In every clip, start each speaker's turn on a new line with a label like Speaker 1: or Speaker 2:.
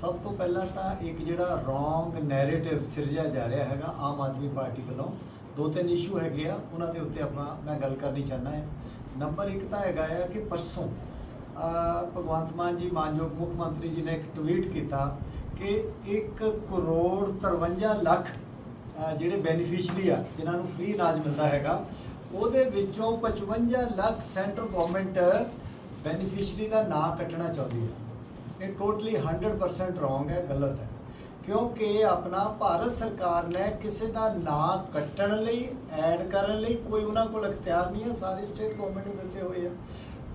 Speaker 1: ਸਭ ਤੋਂ ਪਹਿਲਾਂ ਤਾਂ ਇੱਕ ਜਿਹੜਾ ਰੋਂਗ ਨੈਰੇਟਿਵ ਸਿਰਜਿਆ ਜਾ ਰਿਹਾ ਹੈਗਾ ਆਮ ਆਦਮੀ ਪਾਰਟੀ ਵੱਲੋਂ। ਦੋ ਤਿੰਨ ਇਸ਼ੂ ਹੈਗੇ ਆ, ਉਹਨਾਂ ਦੇ ਉੱਤੇ ਆਪਾਂ, ਮੈਂ ਗੱਲ ਕਰਨੀ ਚਾਹੁੰਦਾ ਹੈ। ਨੰਬਰ ਇੱਕ ਤਾਂ ਹੈਗਾ ਆ ਕਿ ਪਰਸੋਂ ਭਗਵੰਤ ਮਾਨ ਜੀ, ਮਾਨਯੋਗ ਮੁੱਖ ਮੰਤਰੀ ਜੀ ਨੇ ਇੱਕ ਟਵੀਟ ਕੀਤਾ ਕਿ 1 ਕਰੋੜ 53 ਲੱਖ ਜਿਹੜੇ ਬੈਨੀਫੀਸ਼ੀਅਰੀ ਆ, ਜਿਨ੍ਹਾਂ ਨੂੰ ਫ੍ਰੀ ਇਲਾਜ ਮਿਲਦਾ ਹੈਗਾ, ਉਹਦੇ ਵਿੱਚੋਂ 55 ਲੱਖ ਸੈਂਟਰ ਗਵਰਨਮੈਂਟ ਬੈਨੀਫੀਸ਼ੀਅਰੀ ਦਾ ਨਾਂ ਕੱਟਣਾ ਚਾਹੁੰਦੀ ਹੈ। ਇਹ ਟੋਟਲੀ 100% ਰੋਂਗ ਹੈ, ਗਲਤ ਹੈ। ਕਿਉਂਕਿ ਆਪਣਾ ਭਾਰਤ ਸਰਕਾਰ ਨੇ ਕਿਸੇ ਦਾ ਨਾਂ ਕੱਟਣ ਲਈ, ਐਡ ਕਰਨ ਲਈ ਕੋਈ ਉਹਨਾਂ ਕੋਲ ਅਖਤਿਆਰ ਨਹੀਂ ਹੈ, ਸਾਰੇ ਸਟੇਟ ਗਵਰਨਮੈਂਟ ਨੂੰ ਦਿੱਤੇ ਹੋਏ ਆ।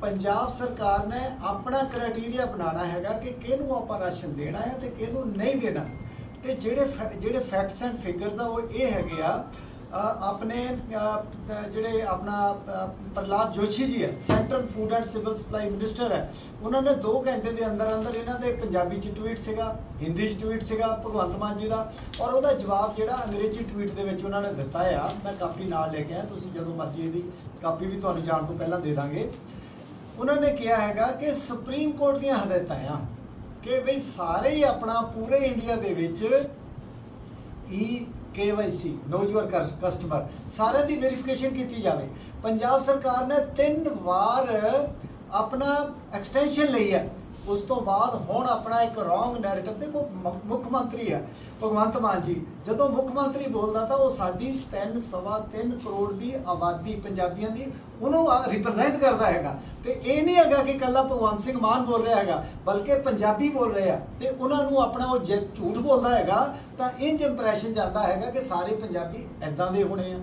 Speaker 1: ਪੰਜਾਬ ਸਰਕਾਰ ਨੇ ਆਪਣਾ ਕ੍ਰਾਈਟੇਰੀਆ ਬਣਾਉਣਾ ਹੈਗਾ ਕਿ ਕਿਹਨੂੰ ਆਪਾਂ ਰਾਸ਼ਨ ਦੇਣਾ ਹੈ ਤੇ ਕਿਹਨੂੰ ਨਹੀਂ ਦੇਣਾ। ਤੇ ਜਿਹੜੇ ਫੈ- ਜਿਹੜੇ ਫੈਕਟਸ ਐਂਡ ਫਿਗਰਸ ਆ, ਉਹ ਇਹ ਹੈਗੇ ਆ ਆਪਣੇ ਜਿਹੜੇ ਆਪਣਾ ਅ, ਪ੍ਰਹਲਾਦ ਜੋਸ਼ੀ ਜੀ ਹੈ central food and civil supply minister ਹੈ ਉਹਨਾਂ ਨੇ 2 ਘੰਟੇ ਦੇ ਅੰਦਰ ਅੰਦਰ ਇਹਨਾਂ ਦੇ ਪੰਜਾਬੀ ਚ ਟਵੀਟ ਸੀਗਾ ਹਿੰਦੀ ਚ ਟਵੀਟ ਸੀਗਾ ਭਗਵੰਤ ਮਾਨ ਜੀ ਦਾ ਔਰ ਉਹਦਾ ਜਵਾਬ ਜਿਹੜਾ ਅੰਗਰੇਜ਼ੀ ਟਵੀਟ ਦੇ ਵਿੱਚ ਉਹਨਾਂ ਨੇ ਦਿੱਤਾ ਆ ਮੈਂ ਕਾਪੀ ਨਾਲ ਲੈ ਕੇ ਆਇਆ ਤੁਸੀਂ ਜਦੋਂ ਮਰਜ਼ੀ ਇਹਦੀ ਕਾਪੀ ਵੀ ਤੁਹਾਨੂੰ ਜਾਣ ਤੋਂ ਪਹਿਲਾਂ ਦੇ ਦਾਂਗੇ। ਉਹਨਾਂ ਨੇ ਕਿਹਾ ਹੈਗਾ ਕਿ ਸੁਪਰੀਮ ਕੋਰਟ ਦੀਆਂ ਹਦਾਇਤਾਂ ਆ ਕਿ ਬਈ ਸਾਰੇ ਹੀ ਆਪਣਾ ਪੂਰੇ ਇੰਡੀਆ ਦੇ ਵਿੱਚ E KYC know your customer ਸਾਰਿਆਂ ਦੀ ਵੈਰੀਫਿਕੇਸ਼ਨ ਕੀਤੀ ਜਾਵੇ। ਪੰਜਾਬ ਸਰਕਾਰ ਨੇ ਤਿੰਨ ਵਾਰ ਆਪਣਾ ਐਕਸਟੈਂਸ਼ਨ ਲਈ ਹੈ। ਉਸ ਤੋਂ ਬਾਅਦ ਹੁਣ ਆਪਣਾ ਇੱਕ ਰੋਂਗ ਨੈਰੇਟਿਵ ਦੇਖੋ ਮ- ਮੁੱਖ ਮੰਤਰੀ ਹੈ, ਭਗਵੰਤ ਮਾਨ ਜੀ। ਜਦੋਂ ਮੁੱਖ ਮੰਤਰੀ ਬੋਲਦਾ ਤਾਂ ਉਹ ਸਾਡੀ 3 ਸਵਾ 3 ਕਰੋੜ ਦੀ ਆਬਾਦੀ ਪੰਜਾਬੀਆਂ ਦੀ ਉਹਨੂੰ ਰਿਪਰੈਜ਼ੈਂਟ ਕਰਦਾ ਹੈਗਾ। ਤੇ ਇਹ ਨਹੀਂ ਹੈਗਾ ਕਿ ਕੱਲਾ ਭਗਵੰਤ ਸਿੰਘ ਮਾਨ ਬੋਲ ਰਿਹਾ ਹੈਗਾ, ਬਲਕਿ ਪੰਜਾਬੀ ਬੋਲ ਰਹੇ ਆ। ਤੇ ਉਹਨਾਂ ਨੂੰ ਆਪਣਾ ਉਹ ਜੇ ਝੂਠ ਬੋਲਦਾ ਹੈਗਾ, ਤਾਂ ਇੰਜ ਇੰਪ੍ਰੈਸ਼ਨ ਜਾਂਦਾ ਹੈਗਾ ਕਿ ਸਾਰੇ ਪੰਜਾਬੀ ਐਦਾਂ ਦੇ ਹੋਣੇ ਆ,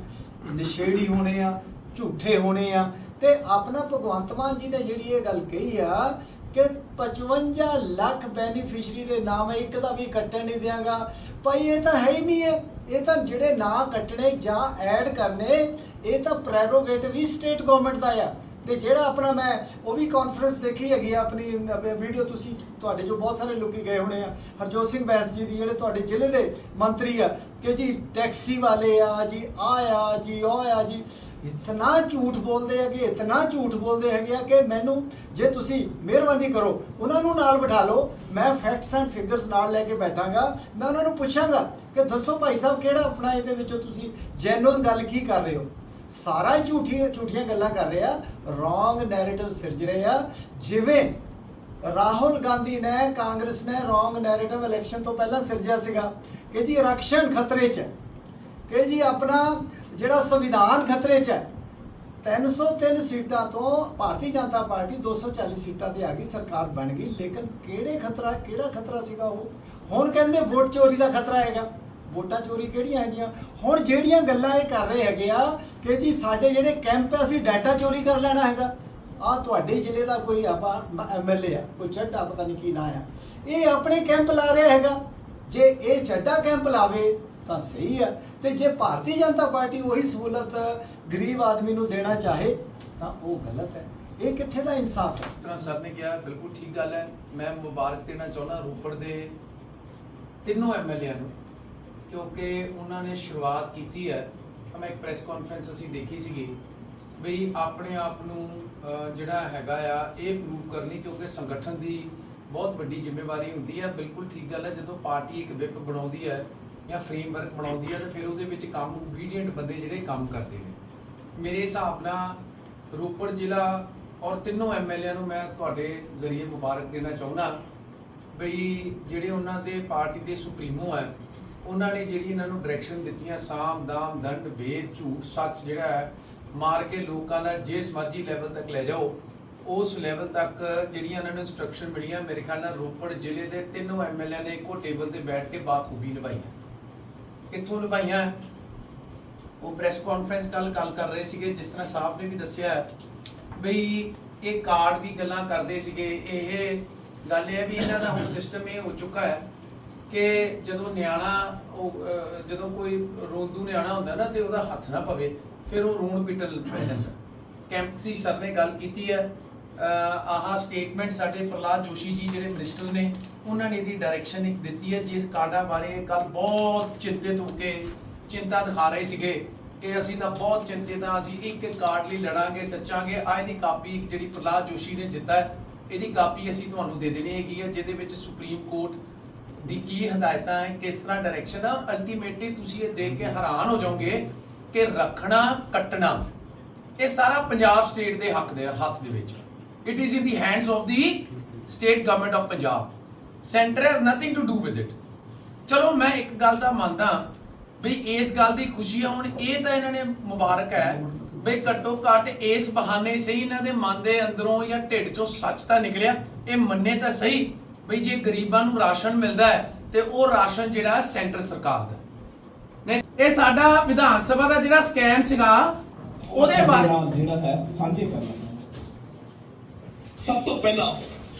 Speaker 1: ਨਸ਼ੇੜੀ ਹੋਣੇ ਆ, ਝੂਠੇ ਹੋਣੇ ਆ। ਤੇ ਆਪਣਾ ਭਗਵੰਤ ਮਾਨ ਜੀ ਨੇ ਜਿਹੜੀ ਇਹ ਗੱਲ ਕਹੀ ਆ ਕਿ 55 ਲੱਖ ਬੈਨੀਫੀਸ਼ਰੀ ਦੇ ਨਾਮ ਹੈ, ਇੱਕ ਦਾ ਵੀ ਕੱਟਣ ਨਹੀਂ ਦਿਆਂਗਾ। ਭਾਈ, ਇਹ ਤਾਂ ਹੈ ਹੀ ਨਹੀਂ ਹੈ। ਇਹ ਤਾਂ ਜਿਹੜੇ ਨਾਂ ਕੱਟਣੇ ਜਾਂ ਐਡ ਕਰਨੇ, ਇਹ ਤਾਂ ਪ੍ਰੈਰੋਗੇਟਿਵ ਹੀ ਸਟੇਟ ਗਵਰਨਮੈਂਟ ਦਾ ਆ। ਤੇ ਜਿਹੜਾ ਆਪਣਾ ਮੈਂ, ਉਹ ਵੀ ਕਾਨਫਰੰਸ ਦੇਖੀ ਹੈਗੀ ਆ ਆਪਣੀ ਵੀਡੀਓ ਤੁਸੀਂ, ਤੁਹਾਡੇ ਜੋ ਬਹੁਤ ਸਾਰੇ ਲੋਕੀ ਗਏ ਹੋਣੇ ਆ, ਹਰਜੋਤ ਸਿੰਘ ਬੈਂਸ ਜੀ ਦੀ, ਜਿਹੜੇ ਤੁਹਾਡੇ ਜ਼ਿਲ੍ਹੇ ਦੇ ਮੰਤਰੀ ਆ, ਕਿ ਜੀ ਟੈਕਸੀ ਵਾਲੇ ਆ, ਜੀ ਆ ਆ, ਜੀ ਉਹ ਆ, ਜੀ ਇਤਨਾ ਝੂਠ ਬੋਲਦੇ ਹੈਗੇ, ਇਤਨਾ ਝੂਠ ਬੋਲਦੇ ਹੈਗੇ ਆ ਕਿ ਮੈਨੂੰ ਜੇ ਤੁਸੀਂ ਮਿਹਰਬਾਨੀ ਕਰੋ, ਉਹਨਾਂ ਨੂੰ ਨਾਲ ਬਿਠਾ ਲਓ, ਮੈਂ ਫੈਕਟਸ ਐਂਡ ਫਿਗਰਸ ਨਾਲ ਲੈ ਕੇ ਬੈਠਾਂਗਾ, ਮੈਂ ਉਹਨਾਂ ਨੂੰ ਪੁੱਛਾਂਗਾ ਕਿ ਦੱਸੋ ਭਾਈ ਸਾਹਿਬ, ਕਿਹੜਾ ਆਪਣਾ ਇਹਦੇ ਵਿੱਚੋਂ ਤੁਸੀਂ ਜੈਨੂਇਨ ਗੱਲ ਕੀ ਕਰ ਰਹੇ ਹੋ? ਸਾਰਾ ਹੀ ਝੂਠੀਆਂ ਝੂਠੀਆਂ ਗੱਲਾਂ ਕਰ ਰਹੇ ਆ ਰੋਂਗ ਨੈਰੇਟਿਵ ਸਿਰਜ ਰਹੇ ਆ, ਜਿਵੇਂ ਰਾਹੁਲ ਗਾਂਧੀ ਨੇ, ਕਾਂਗਰਸ ਨੇ ਰੋਂਗ ਨੈਰੇਟਿਵ ਇਲੈਕਸ਼ਨ ਤੋਂ ਪਹਿਲਾਂ ਸਿਰਜਿਆ ਸੀਗਾ, ਕਿ ਜੀ ਆਰਕਸ਼ਣ ਖਤਰੇ 'ਚ ਹੈ, ਕਿ ਜੀ ਆਪਣਾ ਜਿਹੜਾ ਸੰਵਿਧਾਨ ਖਤਰੇ 'ਚ ਹੈ 303 ਸੀਟਾਂ ਤੋਂ ਭਾਰਤੀ ਜਨਤਾ ਪਾਰਟੀ 240 ਸੀਟਾਂ ਤੇ ਆ ਗਈ, ਸਰਕਾਰ ਬਣ ਗਈ। ਲੇਕਿਨ ਕਿਹੜੇ ਖਤਰਾ, ਕਿਹੜਾ ਖਤਰਾ ਸੀਗਾ ਉਹ? ਹੁਣ ਕਹਿੰਦੇ ਵੋਟ ਚੋਰੀ ਦਾ ਖਤਰਾ ਹੈਗਾ। ਵੋਟਾਂ ਚੋਰੀ ਕਿਹੜੀਆਂ ਹੈਗੀਆਂ? ਹੁਣ ਜਿਹੜੀਆਂ ਗੱਲਾਂ ਇਹ ਕਰ ਰਹੇ ਹੈਗੇ ਆ ਕਿ ਜੀ ਸਾਡੇ ਜਿਹੜੇ ਕੈਂਪ ਹੈ, ਅਸੀਂ ਡਾਟਾ ਚੋਰੀ ਕਰ ਲੈਣਾ ਹੈਗਾ। ਆ ਤੁਹਾਡੇ ਜ਼ਿਲ੍ਹੇ ਦਾ ਕੋਈ ਆਪਾਂ ਐਮਐਲਏ ਆ, ਕੋਈ ਚੱਡਾ ਪਤਾ ਨਹੀਂ ਕੀ ਨਾਂ ਆ। ਇਹ ਆਪਣੇ ਕੈਂਪ ਲਾ ਰਿਹਾ ਹੈਗਾ। ਜੇ ਇਹ ਚੱਡਾ ਕੈਂਪ ਲਾਵੇ ਤਾਂ ਸਹੀ ਹੈ ਤੇ ਜੇ ਭਾਰਤੀ ਜਨਤਾ ਪਾਰਟੀ ਉਹੀ ਸਹੂਲਤ ਗਰੀਬ ਆਦਮੀ ਨੂੰ ਦੇਣਾ ਚਾਹੇ, ਤਾਂ ਉਹ ਗਲਤ ਹੈ। ਇਹ ਕਿੱਥੇ ਦਾ ਇਨਸਾਫ ਹੈ?
Speaker 2: ਜਿਸ ਤਰ੍ਹਾਂ ਸਰ ਨੇ ਕਿਹਾ, ਬਿਲਕੁਲ ਠੀਕ ਗੱਲ ਹੈ। ਮੈਂ ਮੁਬਾਰਕ ਦੇਣਾ ਚਾਹੁੰਦਾ ਰੋਪੜ ਦੇ ਤਿੰਨੋਂ ਐਮਐਲਏ ਨੂੰ, ਕਿਉਂਕਿ ਉਹਨਾਂ ਨੇ ਸ਼ੁਰੂਆਤ ਕੀਤੀ ਹੈ। ਮੈਂ ਇੱਕ ਪ੍ਰੈਸ ਕਾਨਫਰੰਸ ਅਸੀਂ ਦੇਖੀ ਸੀਗੀ ਵੀ ਆਪਣੇ ਆਪ ਨੂੰ ਜਿਹੜਾ ਹੈਗਾ ਆ, ਇਹ ਪ੍ਰੂਵ ਕਰਨੀ ਕਿਉਂਕਿ ਸੰਗਠਨ ਦੀ ਬਹੁਤ ਵੱਡੀ ਜ਼ਿੰਮੇਵਾਰੀ ਹੁੰਦੀ ਹੈ। ਬਿਲਕੁਲ ਠੀਕ ਗੱਲ ਹੈ, ਜਦੋਂ ਪਾਰਟੀ ਇੱਕ ਵਿਪ ਬਣਾਉਂਦੀ ਹੈ ਜਾਂ ਫਰੇਮਵਰਕ ਬਣਾਉਂਦੀ ਹੈ ਤਾਂ ਫਿਰ ਉਹਦੇ ਵਿੱਚ ਕੰਮ ਓਬੀਡੀਐਂਟ ਬੰਦੇ ਜਿਹੜੇ ਕੰਮ ਕਰਦੇ ਨੇ। ਮੇਰੇ ਹਿਸਾਬ ਨਾਲ ਰੋਪੜ ਜ਼ਿਲ੍ਹਾ ਔਰ ਤਿੰਨੋਂ ਐਮਐਲਏ ਨੂੰ ਮੈਂ ਤੁਹਾਡੇ ਜ਼ਰੀਏ ਮੁਬਾਰਕ ਦੇਣਾ ਚਾਹੁੰਦਾ ਬਈ ਜਿਹੜੇ ਉਹਨਾਂ ਦੇ ਪਾਰਟੀ ਦੇ ਸੁਪਰੀਮੋ ਹੈ, ਉਹਨਾਂ ਨੇ ਜਿਹੜੀ ਇਹਨਾਂ ਨੂੰ ਡਾਇਰੈਕਸ਼ਨ ਦਿੱਤੀਆਂ, ਸਾਮ, ਦਾਮ, ਦੰਡ, ਵੇਦ, ਝੂਠ, ਸੱਚ ਜਿਹੜਾ ਹੈ, ਮਾਰ ਕੇ ਲੋਕਾਂ ਦਾ ਜਿਸ ਮਰਜ਼ੀ ਲੈਵਲ ਤੱਕ ਲੈ ਜਾਓ, ਉਸ ਲੈਵਲ ਤੱਕ ਜਿਹੜੀਆਂ ਇਹਨਾਂ ਨੂੰ ਇਨਸਟਰਕਸ਼ਨ ਮਿਲੀਆਂ, ਮੇਰੇ ਖਿਆਲ ਨਾਲ ਰੋਪੜ ਜ਼ਿਲ੍ਹੇ ਦੇ ਤਿੰਨੋਂ ਐਮਐਲਏ ਨੇ ਇੱਕੋ ਟੇਬਲ ਤੇ ਬੈਠ ਕੇ ਬਾਖੂਬੀ ਨਿਭਾਈਆਂ ਕਿੱਥੋਂ ਨਿਭਾਈਆਂ? ਉਹ ਪ੍ਰੈਸ ਕਾਨਫਰੰਸ ਕੱਲ ਗੱਲ ਕਰ ਰਹੇ ਸੀਗੇ, ਜਿਸ ਤਰ੍ਹਾਂ ਸਾਹਿਬ ਨੇ ਵੀ ਦੱਸਿਆ ਬਈ ਇਹ ਕਾਰਡ ਦੀ ਗੱਲਾਂ ਕਰਦੇ ਸੀਗੇ। ਇਹ ਗੱਲ ਇਹ ਹੈ ਵੀ ਇਹਨਾਂ ਦਾ ਹੁਣ ਸਿਸਟਮ ਇਹ ਹੋ ਚੁੱਕਾ ਹੈ ਕਿ ਜਦੋਂ ਨਿਆਣਾ, ਉਹ ਜਦੋਂ ਕੋਈ ਰੋਂਦੂ ਨਿਆਣਾ ਹੁੰਦਾ ਨਾ ਤੇ ਉਹਦਾ ਹੱਥ ਨਾ ਪਵੇ, ਫਿਰ ਉਹ ਰੋਣ ਪਿੱਟਣ ਪੈ ਜਾਂਦਾ ਕੈਂਪਸੀ ਸਰ ਨੇ ਗੱਲ ਕੀਤੀ ਹੈ ਆਹ ਸਟੇਟਮੈਂਟ ਸਾਡੇ ਪ੍ਰਲਾਦ ਜੋਸ਼ੀ ਜੀ ਜਿਹੜੇ ਮਿਨਿਸਟਰ ਨੇ, ਉਹਨਾਂ ਨੇ ਇਹਦੀ ਡਾਇਰੈਕਸ਼ਨ ਇੱਕ ਦਿੱਤੀ ਹੈ, ਜਿਸ ਕਾਰਡਾਂ ਬਾਰੇ ਕੱਲ ਬਹੁਤ ਚਿੰਤਿਤ ਹੋ ਕੇ ਚਿੰਤਾ ਦਿਖਾ ਰਹੇ ਸੀਗੇ ਕਿ ਅਸੀਂ ਤਾਂ ਬਹੁਤ ਚਿੰਤਿਤ ਹਾਂ, ਅਸੀਂ ਇੱਕ ਇੱਕ ਕਾਰਡ ਲਈ ਲੜਾਂਗੇ, ਸੱਚਾਂਗੇ। ਆ ਇਹਦੀ ਕਾਪੀ ਇੱਕ ਜਿਹੜੀ ਪ੍ਰਲਾਦ ਜੋਸ਼ੀ ਨੇ ਦਿੱਤਾ ਹੈ, ਇਹਦੀ ਕਾਪੀ ਅਸੀਂ ਤੁਹਾਨੂੰ ਦੇ ਦੇਣੀ ਹੈਗੀ ਹੈ, ਜਿਹਦੇ ਵਿੱਚ ਸੁਪਰੀਮ ਕੋਰਟ ਦੀ ਕੀ ਹਦਾਇਤਾਂ ਹੈ, ਕਿਸ ਤਰ੍ਹਾਂ ਡਾਇਰੈਕਸ਼ਨ ਆ। ਅਲਟੀਮੇਟਲੀ ਤੁਸੀਂ ਇਹ ਦੇਖ ਕੇ ਹੈਰਾਨ ਹੋ ਜਾਓਗੇ ਕਿ ਰੱਖਣਾ, ਕੱਟਣਾ, ਇਹ ਸਾਰਾ ਪੰਜਾਬ ਸਟੇਟ ਦੇ ਹੱਕ ਦੇ, ਹੱਥ ਦੇ ਵਿੱਚ। It is in the hands of the state government of Punjab centre has nothing to do with it ਚਲੋ ਮੈਂ ਇੱਕ ਗੱਲ ਦਾ ਮੰਨਦਾ ਵੀ ਇਸ ਗੱਲ ਦੀ ਖੁਸ਼ੀ ਆ ਹੁਣ ਇਹ ਤਾਂ ਇਹਨਾਂ ਨੇ ਮੁਬਾਰਕ ਹੈ ਵੀ ਘੱਟੋ ਘੱਟ ਇਸ ਬਹਾਨੇ ਸਹੀ ਇਹਨਾਂ ਦੇ ਮਨ ਦੇ ਅੰਦਰੋਂ ਜਾਂ ਢਿੱਡ ਚੋਂ ਸੱਚ ਤਾਂ ਨਿਕਲਿਆ ਇਹ ਮੰਨੇ ਤਾਂ ਸਹੀ ਵੀ ਜੇ ਗਰੀਬਾਂ ਨੂੰ ਰਾਸ਼ਨ ਮਿਲਦਾ ਹੈ ਤੇ ਉਹ ਰਾਸ਼ਨ ਜਿਹੜਾ ਸੈਂਟਰ ਸਰਕਾਰ ਦਾ ਨਹੀਂ ਇਹ ਸਾਡਾ ਵਿਧਾਨ ਸਭਾ ਦਾ ਜਿਹੜਾ ਸਕੈਮ ਸੀਗਾ ਉਹਦੇ ਬਾਰੇ
Speaker 3: ਜਿਹੜਾ ਹੈ ਸਾਂਝੇ ਕਰਨਾ ਸਭ ਤੋਂ ਪਹਿਲਾਂ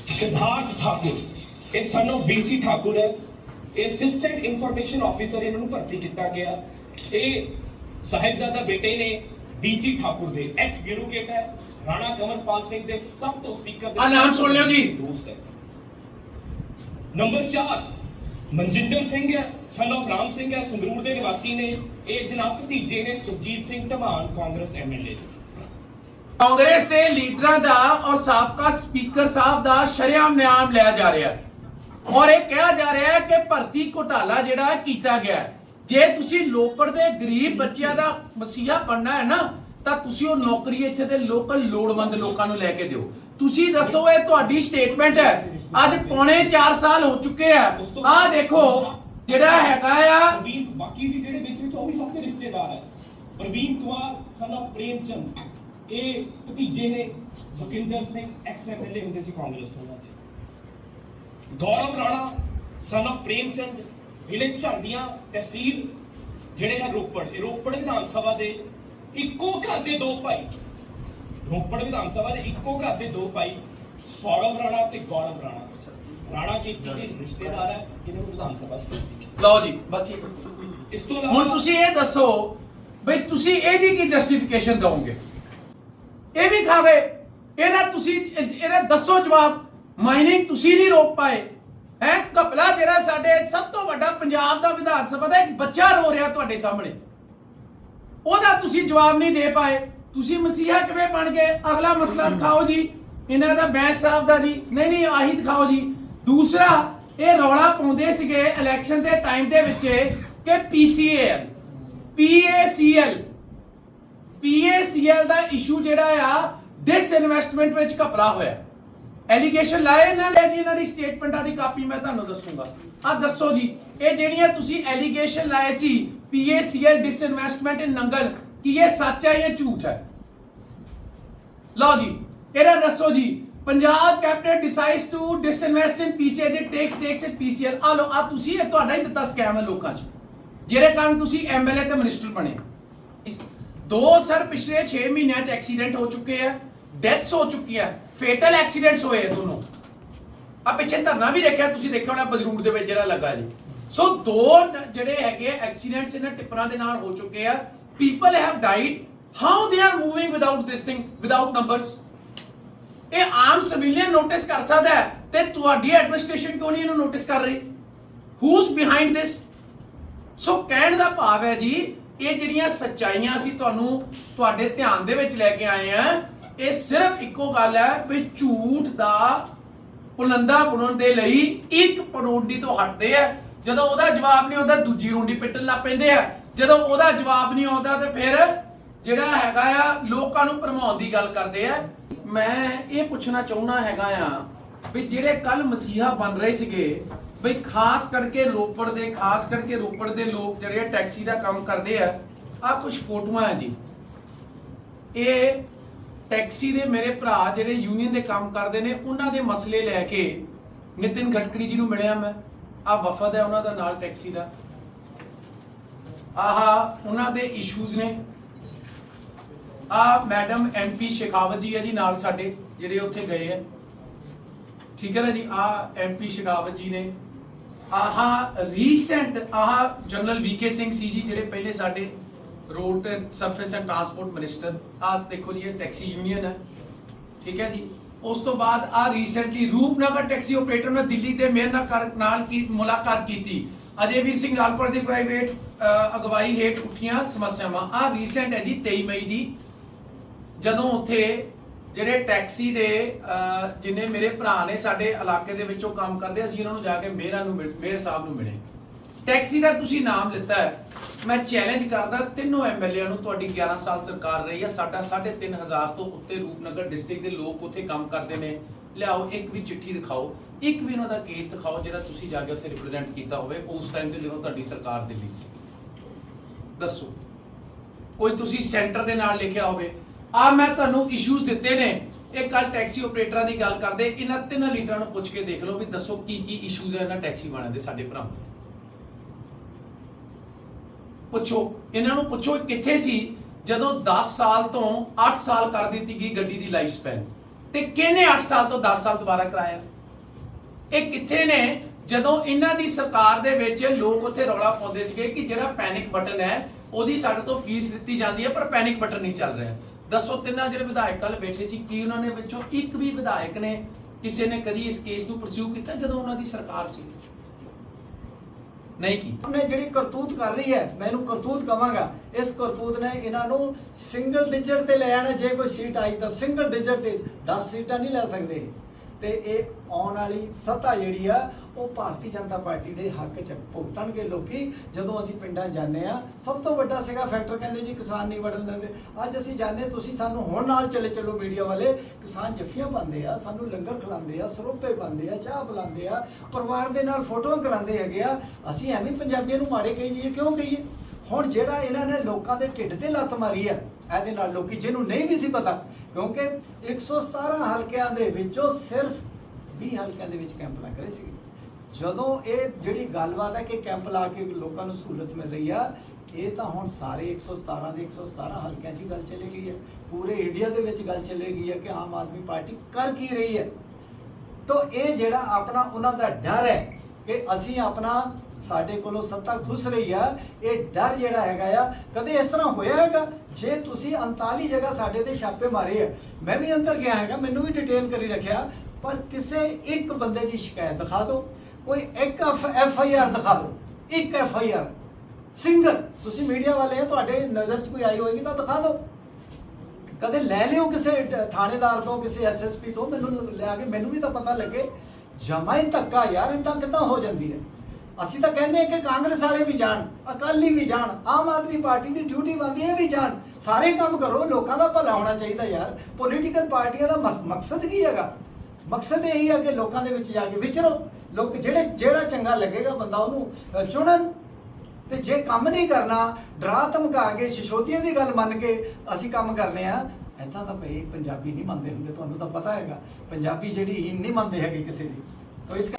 Speaker 3: ਸਿਧਾਰਥ ਠਾਕੁਰ ਇਹ ਸਨ of ਬੀਸੀ ਠਾਕੁਰ ਹੈ। ਇਹ ਅਸਿਸਟੈਂਟ ਇਨਫੋਰਮੇਸ਼ਨ ਆਫੀਸਰ ਇਹਨਾਂ ਨੂੰ ਭਰਤੀ ਕੀਤਾ ਗਿਆ। ਇਹ ਸਾਹਿਬਜ਼ਾਦਾ ਬੇਟੇ ਨੇ ਬੀਸੀ ਠਾਕੁਰ ਦੇ ਐਕਸ ਬਿਊਰੋਕਰੇਟ ਹੈ। ਰਾਣਾ ਕਮਲਪਾਲ ਸਿੰਘ ਦੇ ਸਭ ਤੋਂ ਸਪੀਕਰ
Speaker 2: ਆਹ ਨਾਮ ਸੁਣ ਲਿਓ ਜੀ।
Speaker 3: ਦੋਸਤ ਹੈ। ਨੰਬਰ 4 ਮਨਜਿੰਦਰ ਸਿੰਘ ਹੈ। ਸਨ of ਰਾਮ ਸਿੰਘ ਹੈ। ਸੰਗਰੂਰ ਦੇ ਨਿਵਾਸੀ ਨੇ। ਇਹ ਜਨਾਬ ਭਤੀਜੇ ਨੇ ਸੁਖਜੀਤ ਸਿੰਘ ਧਮਾਨ ਕਾਂਗਰਸ ਐਮਐਲਏ
Speaker 2: ਕਾਂਗਰਸ ਦੇ ਲੀਡਰਾਂ ਦਾ ਔਰ ਸਾਬਕਾ ਸਪੀਕਰ ਸਾਹਿਬ ਦਾ ਸ਼ਰੇਆਮ ਨਿਆਮ ਲਿਆ ਜਾ ਰਿਹਾ ਔਰ ਇਹ ਕਿਹਾ ਜਾ ਰਿਹਾ ਹੈ ਕਿ ਭਰਤੀ ਘੁਟਾਲਾ ਜਿਹੜਾ ਕੀਤਾ ਗਿਆ ਜੇ ਤੁਸੀਂ ਲੋਕੜ ਦੇ ਗਰੀਬ ਬੱਚਿਆਂ ਦਾ ਮਸੀਹਾ ਬਣਨਾ ਹੈ ਨਾ, ਤਾਂ ਤੁਸੀਂ ਉਹ ਨੌਕਰੀ ਇੱਥੇ ਦੇ ਲੋਕਲ ਲੋੜਵੰਦ ਲੋਕਾਂ ਨੂੰ ਲੈ ਕੇ ਦਿਓ। ਤੁਸੀਂ ਦੱਸੋ ਇਹ ਤੁਹਾਡੀ ਸਟੇਟਮੈਂਟ ਹੈ। ਅੱਜ ਪੌਣੇ 4 ਸਾਲ ਹੋ ਚੁੱਕੇ ਆ ਆਹ ਦੇਖੋ, ਜਿਹੜਾ ਹੈਗਾ ਆ
Speaker 3: ਬਾਕੀ ਵੀ ਜਿਹੜੇ ਵਿੱਚ ਵਿੱਚ ਉਹ ਵੀ ਸਭ ਦੇ ਰਿਸ਼ਤੇਦਾਰ ਹੈ। ਪ੍ਰਵੀਨ ਕੁਮਾਰ ਸਨ of ਪ੍ਰੇਮਚੰਦ। ਇਹ ਭਤੀਜੇ ਨੇ ਜੋਗਿੰਦਰ ਸਿੰਘ ਐਕਸ ਐਮਐਲਏ ਹੁੰਦੇ ਸੀ ਕਾਂਗਰਸ ਤੋਂ ਉਹਨਾਂ ਦੇ। Gaurav Rana son of Premchand village Jhandian tehsil ਜਿਹੜੇ ਹੈ ਰੋਪੜ। ਇਹ ਰੋਪੜ ਵਿਧਾਨ ਸਭਾ ਦੇ ਇੱਕੋ ਘਰ ਦੇ ਦੋ ਭਾਈ। ਰੋਪੜ ਵਿਧਾਨ ਸਭਾ ਦੇ ਇੱਕੋ ਘਰ ਦੇ ਦੋ ਭਾਈ ਸੌਰਵ ਰਾਣਾ ਤੇ ਗੌਰਵ ਰਾਣਾ। ਰਾਣਾ ਜੀ ਦੇ ਰਿਸ਼ਤੇਦਾਰ ਹੈ ਇਹਨਾਂ ਨੂੰ ਵਿਧਾਨ ਸਭਾ ਚ
Speaker 2: ਲਓ ਜੀ ਬਸ ਠੀਕ
Speaker 3: ਇਸ ਤੋਂ
Speaker 2: ਹੁਣ
Speaker 3: ਇਲਾਵਾ
Speaker 2: ਤੁਸੀਂ ਇਹ ਦੱਸੋ ਬਈ ਤੁਸੀਂ ਇਹਦੀ ਕੀ ਜਸਟੀਫਿਕੇਸ਼ਨ ਦਵੋਗੇ? ਇਹ ਵੀ ਖਾਵੇ। ਇਹਦਾ ਤੁਸੀਂ, ਇਹਦਾ ਦੱਸੋ ਜਵਾਬ। ਮਾਈਨਿੰਗ ਤੁਸੀਂ ਨਹੀਂ ਰੋਕ ਪਾਏ। ਹੈ? ਕਪਲਾ ਜਿਹੜਾ ਸਾਡੇ ਸਭ ਤੋਂ ਵੱਡਾ ਪੰਜਾਬ ਦਾ ਵਿਧਾਨ ਸਭਾ ਦਾ ਇੱਕ ਬੱਚਾ ਰੋ ਰਿਹਾ ਤੁਹਾਡੇ ਸਾਹਮਣੇ। ਉਹਦਾ ਤੁਸੀਂ ਜਵਾਬ ਨਹੀਂ ਦੇ ਪਾਏ। ਤੁਸੀਂ ਮਸੀਹਾ ਕਿਵੇਂ ਬਣ ਗਏ? ਅਗਲਾ ਮਸਲਾ ਦਿਖਾਓ ਜੀ। ਇਹਨਾਂ ਦਾ ਬੈਂਸ ਸਾਹਿਬ ਦਾ ਜੀ। ਨਹੀਂ ਨਹੀਂ, ਆਹੀ ਦਿਖਾਓ ਜੀ। ਦੂਸਰਾ, ਇਹ ਰੌਲਾ ਪਾਉਂਦੇ ਸੀਗੇ ਇਲੈਕਸ਼ਨ ਦੇ ਟਾਈਮ ਦੇ ਵਿੱਚ ਕਿ ਪੀਸੀਏਐਲ ਪੀਏਸੀਐਲ ਪੀਏਸੀਐਲ ਦਾ ਇਸ਼ੂ ਜਿਹੜਾ ਆ ਡਿਸਇਨਵੈਸਟਮੈਂਟ ਵਿੱਚ ਘਪਲਾ ਹੋਇਆ ਐਲੀਗੇਸ਼ਨ ਲਾਏ ਇਹਨਾਂ ਨੇ ਜੀ, ਇਹਨਾਂ ਦੀ ਸਟੇਟਮੈਂਟਾਂ ਦੀ ਕਾਪੀ ਮੈਂ ਤੁਹਾਨੂੰ ਦੱਸੂਗਾ। ਆ ਦੱਸੋ ਜੀ, ਇਹ ਜਿਹੜੀਆਂ ਤੁਸੀਂ ਐਲੀਗੇਸ਼ਨ ਲਾਏ ਸੀ ਪੀਏਸੀਐਲ ਡਿਸਇਨਵੈਸਟਮੈਂਟ ਇਨ ਨੰਗਲ, ਕੀ ਇਹ ਸੱਚ ਹੈ ਜਾਂ ਝੂਠ ਹੈ? ਲਓ ਜੀ, ਇਹਦਾ ਦੱਸੋ ਜੀ, Punjab cabinet decides to disinvest in PCL ਜੇ ਟੇਕਸ ਟੇਕਸ ਇਨ ਪੀਸੀਐਲ ਆ ਲਓ ਆ ਤੁਸੀਂ ਇਹ ਤੁਹਾਡਾ ਹੀ ਦਿੱਤਾ ਸਕੈਮ ਹੈ ਲੋਕਾਂ 'ਚ। ਜਿਹੜੇ ਕਾਰਨ ਤੁਸੀਂ ਐਮਐਲਏ ਤੇ ਮਿਨਿਸਟਰ ਬਣੇ। ਦੋ ਸਰ ਪਿਛਲੇ 6 ਮਹੀਨਿਆਂ 'ਚ ਐਕਸੀਡੈਂਟ ਹੋ ਚੁੱਕੇ ਆ ਡੈਥਸ ਹੋ ਚੁੱਕੀਆਂ ਫੇਟਲ ਐਕਸੀਡੈਂਟਸ ਹੋਏ ਆ ਦੋਨੋਂ। ਆ ਪਿੱਛੇ ਧਰਨਾ ਵੀ ਦੇਖਿਆ ਤੁਸੀਂ ਦੇਖਿਆ ਹੋਣਾ ਬਜਰੂਰ ਦੇ ਵਿੱਚ ਜਿਹੜਾ ਲੱਗਾ ਜੀ। ਸੋ ਦੋ ਜਿਹੜੇ ਹੈਗੇ ਐਕਸੀਡੈਂਟਸ ਇਹਨਾਂ ਟਿੱਪਰਾਂ ਦੇ ਨਾਲ ਹੋ ਚੁੱਕੇ ਆ। People have died how they are moving without this thing without numbers ਇਹ ਆਮ ਸਿਵਿਲੀਅਨ ਨੋਟਿਸ ਕਰ ਸਕਦਾ ਹੈ ਤੇ ਤੁਹਾਡੀ ਐਡਮਿਨਿਸਟ੍ਰੇਸ਼ਨ ਕਿਉਂ ਨਹੀਂ ਇਹਨੂੰ ਨੋਟਿਸ ਕਰ ਰਹੀ? ਹੂਸ ਬਿਹਾਈਂਡ ਦਿਸ ਸੋ ਕਹਿਣ ਦਾ ਭਾਵ ਹੈ ਜੀ ਇਹ ਜਿਹੜੀਆਂ ਸੱਚਾਈਆਂ ਅਸੀਂ ਤੁਹਾਨੂੰ ਤੁਹਾਡੇ ਧਿਆਨ ਦੇ ਵਿੱਚ ਲੈ ਕੇ ਆਏ ਆ, ਇਹ ਸਿਰਫ ਇੱਕੋ ਗੱਲ ਹੈ ਵੀ ਝੂਠ ਦਾ ਪੁਲੰਦਾ ਬੁਣਨ ਦੇ ਲਈ ਇੱਕ ਪਰੋਡੀ ਤੋਂ ਹਟਦੇ ਆ। ਜਦੋਂ ਉਹਦਾ ਜਵਾਬ ਨਹੀਂ ਆਉਂਦਾ, ਦੂਜੀ ਰੋਂਡੀ ਪਿੱਟਣ ਲੱਗ ਪੈਂਦੇ ਆ। ਜਦੋਂ ਉਹਦਾ ਜਵਾਬ ਨਹੀਂ ਆਉਂਦਾ ਤੇ ਫਿਰ ਜਿਹੜਾ ਹੈਗਾ ਆ, ਲੋਕਾਂ ਨੂੰ ਭਰਮਾਉਣ ਦੀ ਗੱਲ ਕਰਦੇ ਆ। ਮੈਂ ਇਹ ਪੁੱਛਣਾ ਚਾਹੁੰਦਾ ਹੈਗਾ ਆ ਵੀ ਜਿਹੜੇ ਕੱਲ ਮਸੀਹਾ ਬਣ ਰਹੇ ਸੀਗੇ ਬਈ ਖਾਸ ਕਰਕੇ ਰੋਪੜ ਦੇ, ਖਾਸ ਕਰਕੇ ਰੋਪੜ ਦੇ ਲੋਕ ਜਿਹੜੇ ਆ ਟੈਕਸੀ ਦਾ ਕੰਮ ਕਰਦੇ ਆ ਆ ਕੁਝ ਫੋਟੋਆਂ ਆ ਜੀ। ਇਹ ਟੈਕਸੀ ਦੇ ਮੇਰੇ ਭਰਾ ਜਿਹੜੇ ਯੂਨੀਅਨ ਦੇ ਕੰਮ ਕਰਦੇ ਨੇ, ਉਹਨਾਂ ਦੇ ਮਸਲੇ ਲੈ ਕੇ ਨਿਤਿਨ ਗਡਕਰੀ ਜੀ ਨੂੰ ਮਿਲਿਆ ਮੈਂ। ਆ ਵਫਦ ਹੈ ਉਹਨਾਂ ਦਾ ਨਾਲ ਟੈਕਸੀ ਦਾ। ਆਹਾ ਉਹਨਾਂ ਦੇ ਇਸ਼ੂਜ਼ ਨੇ। ਆ ਮੈਡਮ ਐਮਪੀ ਸ਼ੇਖਾਵਤ ਜੀ ਹੈ ਜੀ ਨਾਲ ਸਾਡੇ, ਜਿਹੜੇ ਉੱਥੇ ਗਏ ਹੈ। ਠੀਕ ਹੈ ਨਾ ਜੀ? ਆ ਐਮਪੀ ਸ਼ੇਖਾਵਤ ਜੀ ਨੇ। ਆਹਾ ਰੀਸੈਂਟ ਆਹ ਜਨਰਲ ਵੀਕੇ ਸਿੰਘ ਸੀ ਜੀ, ਜਿਹੜੇ ਪਹਿਲੇ ਸਾਡੇ ਰੋਡ ਤੇ ਸਰਫੇਸ ਐਂਡ ਟਰਾਂਸਪੋਰਟ ਮਿਨਿਸਟਰ ਆਹ ਦੇਖੋ ਜੀ, ਇਹ ਟੈਕਸੀ ਯੂਨੀਅਨ ਹੈ। ਠੀਕ ਹੈ ਜੀ? ਉਸ ਤੋਂ ਬਾਅਦ ਆ ਰੀਸੈਂਟਲੀ ਰੂਪਨਗਰ ਟੈਕਸੀ ਆਪਰੇਟਰ ਨੇ ਦਿੱਲੀ ਦੇ ਮੇਅਰ ਨਾਲ ਨਾਲ ਕੀ ਮੁਲਾਕਾਤ ਕੀਤੀ। ਅਜੇ ਅਜੇਵੀਰ ਸਿੰਘ ਲਾਲਪੁਰ ਦੀ ਪ੍ਰਾਈਵੇਟ ਅਗਵਾਈ ਹੇਠ ਉੱਠੀਆਂ ਸਮੱਸਿਆਵਾਂ। ਆ ਰੀਸੈਂਟ ਹੈ ਜੀ 23 ਮਈ ਦੀ। ਜਦੋਂ ਉੱਥੇ ਜਿਹੜੇ ਟੈਕਸੀ ਦੇ ਅਹ, ਜਿੰਨੇ ਮੇਰੇ ਭਰਾ ਨੇ ਸਾਡੇ ਇਲਾਕੇ ਦੇ ਵਿੱਚੋਂ ਕੰਮ ਕਰਦੇ ਅਸੀਂ ਉਹਨਾਂ ਨੂੰ ਜਾ ਕੇ ਮੇਅਰਾਂ ਨੂੰ ਮਿਲ- ਸਾਹਿਬ ਨੂੰ ਮਿਲੇ। ਟੈਕਸੀ ਦਾ ਤੁਸੀਂ ਨਾਮ ਲਿੱਤਾ ਹੈ। ਮੈਂ ਚੈਲੰਜ ਕਰਦਾ ਤਿੰਨੋਂ ਐਮਐਲਏ ਨੂੰ ਤੁਹਾਡੀ 11 ਸਾਲ ਸਰਕਾਰ ਰਹੀ ਹੈ ਸਾਡਾ 3500 ਤੋਂ ਉੱਤੇ ਰੂਪਨਗਰ ਡਿਸਟ੍ਰਿਕਟ ਦੇ ਲੋਕ ਉੱਥੇ ਕੰਮ ਕਰਦੇ ਨੇ। ਲਿਆਓ ਇੱਕ ਵੀ ਚਿੱਠੀ ਦਿਖਾਓ। ਇੱਕ ਵੀ ਉਹਨਾਂ ਦਾ ਕੇਸ ਦਿਖਾਓ ਜਿਹੜਾ ਤੁਸੀਂ ਜਾ ਕੇ ਉੱਥੇ ਰਿਪਰੈਜ਼ੈਂਟ ਕੀਤਾ ਹੋਵੇ ਉਸ ਟਾਈਮ ਤੇ ਜਦੋਂ ਤੁਹਾਡੀ ਸਰਕਾਰ ਦਿੱਲੀ ਸੀ। ਦੱਸੋ ਕੋਈ ਤੁਸੀਂ ਸੈਂਟਰ ਦੇ ਨਾਲ ਲਿਖਿਆ ਹੋਵੇ ਆ ਮੈਂ ਤੁਹਾਨੂੰ ਇਸ਼ੂਜ਼ ਦਿੱਤੇ ਨੇ। ਇਹ ਕੱਲ ਟੈਕਸੀ ਆਪਰੇਟਰਾਂ ਦੀ ਗੱਲ ਕਰਦੇ, ਇਹਨਾਂ ਤਿੰਨਾਂ ਲੀਡਰਾਂ ਨੂੰ ਪੁੱਛ ਕੇ ਦੇਖ ਲਓ ਵੀ ਦੱਸੋ ਕੀ ਕੀ ਇਸ਼ੂਜ਼ ਹੈ ਇਹਨਾਂ ਟੈਕਸੀ ਵਾਲਿਆਂ ਦੇ, ਸਾਡੇ ਭਰਾਵਾਂ ਪੁੱਛੋ, ਇਹਨਾਂ ਨੂੰ ਪੁੱਛੋ ਕਿੱਥੇ ਸੀ, ਜਦੋਂ 10 ਸਾਲ ਤੋਂ 8 ਸਾਲ ਕਰ ਦਿੱਤੀ ਗਈ ਗੱਡੀ ਦੀ ਲਾਈਫ ਸਪੈਨ ਤੇ ਕਿਹਨੇ 8 ਸਾਲ ਤੋਂ 10 ਸਾਲ ਦੁਬਾਰਾ ਕਰਾਇਆ? ਇਹ ਕਿੱਥੇ ਨੇ? ਜਦੋਂ ਇਹਨਾਂ ਦੀ ਸਰਕਾਰ ਦੇ ਵਿੱਚ ਲੋਕ ਉੱਥੇ ਰੌਲਾ ਪਾਉਂਦੇ ਸੀਗੇ ਕਿ ਜਿਹੜਾ ਪੈਨਿਕ ਬਟਨ ਹੈ, ਉਹਦੀ ਸਾਡੇ ਤੋਂ ਫੀਸ ਦਿੱਤੀ ਜਾਂਦੀ ਹੈ, ਪਰ ਪੈਨਿਕ ਬਟਨ ਨਹੀਂ ਚੱਲ ਰਿਹਾ। ਦੱਸੋ ਤਿੰਨਾਂ ਜਿਹੜੇ ਵਿਧਾਇਕ ਕੱਲ ਬੈਠੇ ਸੀ, ਕੀ ਉਹਨਾਂ ਨੇ ਵਿੱਚੋਂ ਇੱਕ ਵੀ ਵਿਧਾਇਕ ਨੇ ਕਿਸੇ ਨੇ ਕਦੀ ਇਸ ਕੇਸ ਨੂੰ ਪਰਸਿਊ ਕੀਤਾ ਜਦੋਂ ਉਹਨਾਂ ਦੀ ਸਰਕਾਰ ਸੀ? ਨਹੀਂ ਕੀ?
Speaker 1: ਉਹਨੇ ਜਿਹੜੀ ਕਰਤੂਤ ਕਰ ਰਹੀ ਹੈ, ਮੈਂ ਇਹਨੂੰ ਕਰਤੂਤ ਕਵਾਂਗਾ। ਇਸ ਕਰਤੂਤ ਨੇ ਇਹਨਾਂ ਨੂੰ ਸਿੰਗਲ ਡਿਜਿਟ ਤੇ ਲੈ ਆਣਾ ਜੇ ਕੋਈ ਸੀਟ ਆਈ ਤਾਂ ਸਿੰਗਲ ਡਿਜਿਟ ਤੇ 10 ਸੀਟਾਂ ਨਹੀਂ ਲੈ ਸਕਦੇ। ਤੇ ਇਹ ਆਉਣ ਵਾਲੀ ਸੱਤਾ ਜਿਹੜੀ ਆ, ਉਹ ਭਾਰਤੀ ਜਨਤਾ ਪਾਰਟੀ ਦੇ ਹੱਕ ਚ ਭੁਗਤਣਗੇ ਲੋਕੀ। ਜਦੋਂ ਅਸੀਂ ਪਿੰਡਾਂ ਜਾਂਦੇ ਆ, ਸਭ ਤੋਂ ਵੱਡਾ ਸੀਗਾ ਫੈਕਟਰ ਕਹਿੰਦੇ ਜੀ, ਕਿਸਾਨ ਨਹੀਂ ਵੜਨ ਦਿੰਦੇ। ਅੱਜ ਅਸੀਂ ਜਾਂਦੇ, ਤੁਸੀਂ ਸਾਨੂੰ ਹੁਣ ਨਾਲ ਚਲੇ ਚੱਲੋ ਮੀਡੀਆ ਵਾਲੇ। ਕਿਸਾਨ ਜੱਫੀਆਂ ਪਾਉਂਦੇ ਆ, ਸਾਨੂੰ ਲੰਗਰ ਖਿਲਾਉਂਦੇ ਆ, ਸਰੋਪੇ ਪਾਉਂਦੇ ਆ, ਚਾਹ ਪਿਲਾਉਂਦੇ ਆ, ਪਰਿਵਾਰ ਦੇ ਨਾਲ ਫੋਟੋਆਂ ਕਰਾਉਂਦੇ ਹੈਗੇ ਆ। ਅਸੀਂ ਐਵੇਂ ਪੰਜਾਬੀਆਂ ਨੂੰ ਮਾੜੇ ਕਹੀ ਜਾਈਏ, ਕਿਉਂ ਕਹੀਏ? ਹੁਣ ਜਿਹੜਾ ਇਹਨਾਂ ਨੇ ਲੋਕਾਂ ਦੇ ਢਿੱਡ ਤੇ ਲੱਤ ਮਾਰੀ ਆ, ਇਹਦੇ ਨਾਲ ਲੋਕੀ ਜਿਹਨੂੰ ਨਹੀਂ ਵੀ ਸੀ ਪਤਾ ਕਿਉਂਕਿ 117 ਹਲਕਿਆਂ ਦੇ ਵਿੱਚੋਂ ਸਿਰਫ 20 ਹਲਕਿਆਂ ਦੇ ਵਿੱਚ ਕੈਂਪ ਲੱਗ ਰਹੇ ਸੀ ਜਦੋਂ ਇਹ ਜਿਹੜੀ ਗੱਲਬਾਤ ਹੈ ਕਿ ਕੈਂਪ ਲਾ ਕੇ ਲੋਕਾਂ ਨੂੰ ਸਹੂਲਤ ਮਿਲ ਰਹੀ ਆ, ਇਹ ਤਾਂ ਹੁਣ ਸਾਰੇ 117 ਦੇ 117 ਹਲਕਿਆਂ 'ਚ ਹੀ ਗੱਲ ਚੱਲੇ ਗਈ ਹੈ। ਪੂਰੇ ਇੰਡੀਆ ਦੇ ਵਿੱਚ ਗੱਲ ਚੱਲੇ ਗਈ ਹੈ ਕਿ ਆਮ ਆਦਮੀ ਪਾਰਟੀ ਕਰ ਕੀ ਰਹੀ ਹੈ। ਤਾਂ ਇਹ ਜਿਹੜਾ ਆਪਣਾ ਉਹਨਾਂ ਦਾ ਡਰ ਹੈ ਕਿ ਅਸੀਂ ਆਪਣਾ ਸਾਡੇ ਕੋਲੋਂ ਸੱਤਾ ਖੁਸ ਰਹੀ ਆ, ਇਹ ਡਰ ਜਿਹੜਾ ਹੈਗਾ ਆ, ਕਦੇ ਇਸ ਤਰ੍ਹਾਂ ਹੋਇਆ ਹੈਗਾ? ਜੇ ਤੁਸੀਂ 39 ਜਗ੍ਹਾ ਸਾਡੇ ਤੇ ਛਾਪੇ ਮਾਰੇ ਆ, ਮੈਂ ਵੀ ਅੰਦਰ ਗਿਆ ਹੈਗਾ, ਮੈਨੂੰ ਵੀ ਡਿਟੇਲ ਕਰੀ ਰੱਖਿਆ, ਪਰ ਕਿਸੇ ਇੱਕ ਬੰਦੇ ਦੀ ਸ਼ਿਕਾਇਤ ਦਿਖਾ ਦਿਓ। ਕੋਈ ਇੱਕ ਐਫ ਆਈ ਆਰ ਦਿਖਾ ਦਿਓ, ਇੱਕ ਐਫ ਆਈ ਆਰ। ਸਿੰਗਲ ਤੁਸੀਂ ਮੀਡੀਆ ਵਾਲੇ ਆ, ਤੁਹਾਡੇ ਨਜ਼ਰ 'ਚ ਕੋਈ ਆਈ ਹੋਏਗੀ ਤਾਂ ਦਿਖਾ ਦਿਓ। ਕਦੇ ਲੈ ਲਿਓ ਕਿਸੇ ਥਾਣੇਦਾਰ ਤੋਂ, ਕਿਸੇ ਐਸਐਸਪੀ ਤੋਂ, ਮੈਨੂੰ ਲ- ਲਿਆ ਕੇ, ਮੈਨੂੰ ਵੀ ਤਾਂ ਪਤਾ ਲੱਗੇ। ਜਮਾ ਹੀ ਧੱਕਾ ਯਾਰ ਇਦਾਂ ਕਿੱਦਾਂ ਹੋ ਜਾਂਦੀ ਹੈ? ਅਸੀਂ ਤਾਂ ਕਹਿੰਦੇ ਕਿ ਕਾਂਗਰਸ ਵਾਲੇ ਵੀ ਜਾਣ, ਅਕਾਲੀ ਵੀ ਜਾਣ, ਆਮ ਆਦਮੀ ਪਾਰਟੀ ਦੀ ਡਿਊਟੀ ਬਣਦੀ ਹੈ ਇਹ ਵੀ ਜਾਣ। ਸਾਰੇ ਕੰਮ ਕਰੋ, ਲੋਕਾਂ ਦਾ ਭਲਾ ਹੋਣਾ ਚਾਹੀਦਾ ਯਾਰ। ਪੋਲੀਟੀਕਲ ਪਾਰਟੀਆਂ ਦਾ ਮਕ- ਮਕਸਦ ਕੀ ਹੈਗਾ? ਮਕਸਦ ਇਹੀ ਹੈ ਕਿ ਲੋਕਾਂ ਦੇ ਵਿੱਚ ਜਾ ਕੇ ਵਿਚਰੋ। ਲੋਕ ਜਿਹੜੇ, ਜਿਹੜਾ ਚੰਗਾ ਲੱਗੇਗਾ ਬੰਦਾ ਉਹਨੂੰ ਚੁਣਨ। ਤੇ ਜੇ ਕੰਮ ਨਹੀਂ ਕਰਨਾ, ਡਰਾ ਧਮਕਾ ਕੇ, ਸ਼ਿਸ਼ੋਦੀਆਂ ਦੀ ਗੱਲ ਮੰਨ ਕੇ ਅਸੀਂ ਕੰਮ ਕਰਨੇ ਆ ਐਦਾਂ ਤਾਂ ਭਈ ਪੰਜਾਬੀ ਨਹੀਂ ਮੰਨਦੇ ਹੁੰਦੇ, ਤੁਹਾਨੂੰ ਤਾਂ ਪਤਾ ਹੈਗਾ। ਪੰਜਾਬੀ ਜਿਹੜੀ ਨਹੀਂ ਮੰਨਦੇ ਹੈਗੇ ਕਿਸੇ ਦੀ। ਤਾਂ ਇਸ